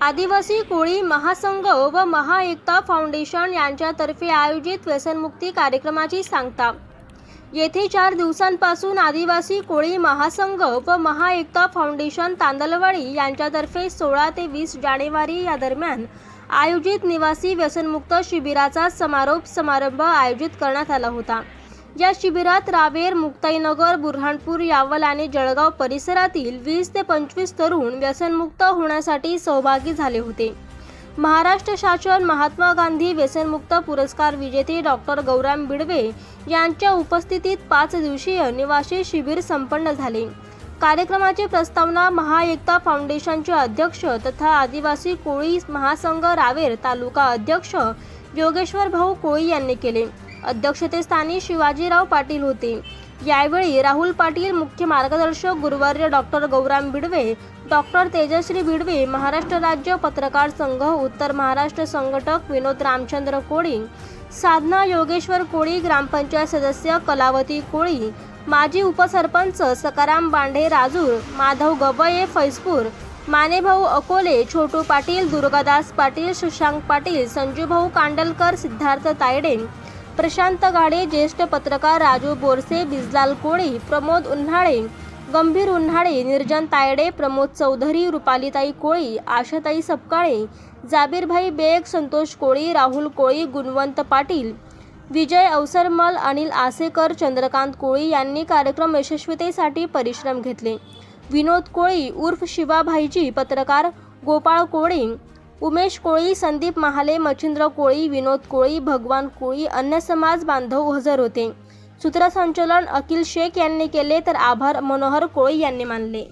आदिवासी कोळी महासंघ व महाएकता फाउंडेशन यांच्यातर्फे आयोजित व्यसनमुक्ती कार्यक्रमाची सांगता. येथे चार दिवसांपासून आदिवासी कोळी महासंघ व महाएकता फाउंडेशन तांदलवाडी यांच्यातर्फे सोळा ते वीस जानेवारी या दरम्यान आयोजित निवासी व्यसनमुक्त शिबिराचा समारोप समारंभ आयोजित करण्यात आला होता. या शिबिरात रावेर मुक्ताईनगर बुरहाणपूर यावल आणि जळगाव परिसरातील वीस ते पंचवीस तरुण व्यसनमुक्त होण्यासाठी सहभागी झाले होते. महाराष्ट्र शासन महात्मा गांधी व्यसनमुक्त पुरस्कार विजेते डॉक्टर गौराम बिडवे यांच्या उपस्थितीत पाच दिवसीय निवासी शिबिर संपन्न झाले. कार्यक्रमाची प्रस्तावना महाएकता फाउंडेशनचे अध्यक्ष तथा आदिवासी कोळी महासंघ रावेर तालुका अध्यक्ष योगेश्वर भाऊ कोळी यांनी केले. अध्यक्षतेस्थानी शिवाजीराव पाटील होते. यावेळी राहुल पाटील मुख्य मार्गदर्शक गुरुवार्य डॉक्टर गौराम बिडवे डॉक्टर तेजश्री बिडवे महाराष्ट्र राज्य पत्रकार संघ उत्तर महाराष्ट्र संघटक विनोद रामचंद्र कोळी साधना योगेश्वर कोळी ग्रामपंचायत सदस्य कलावती कोळी माजी उपसरपंच सकाराम बांढे राजूर माधव गवये फैजपूर मानेभाऊ अकोले छोटू पाटील दुर्गादास पाटील शशांक पाटील संजूभाऊ कांडलकर सिद्धार्थ तायडे प्रशांत गाडे ज्येष्ठ पत्रकार राजू बोरसे बिजलाल कोळी प्रमोद उन्हाळे गंभीर उन्हाळे निर्जन तायडे प्रमोद चौधरी रुपालीताई कोळी आशाताई सपकाळे जाबीरभाई बेग संतोष कोळी राहुल कोळी गुणवंत पाटील विजय अवसरमल अनिल आसेकर चंद्रकांत कोळी यांनी कार्यक्रम यशस्वीतेसाठी परिश्रम घेतले. विनोद कोळी उर्फ शिवाभाईजी पत्रकार गोपाळ कोळी उमेश कोळी संदीप महाले मच्छिंद्र कोळी विनोद कोळी भगवान कोळी अन्य समाज बांधव हजर होते. सूत्रसंचलन अखिल शेख यांनी केले तर आभार मनोहर कोळी यांनी मानले.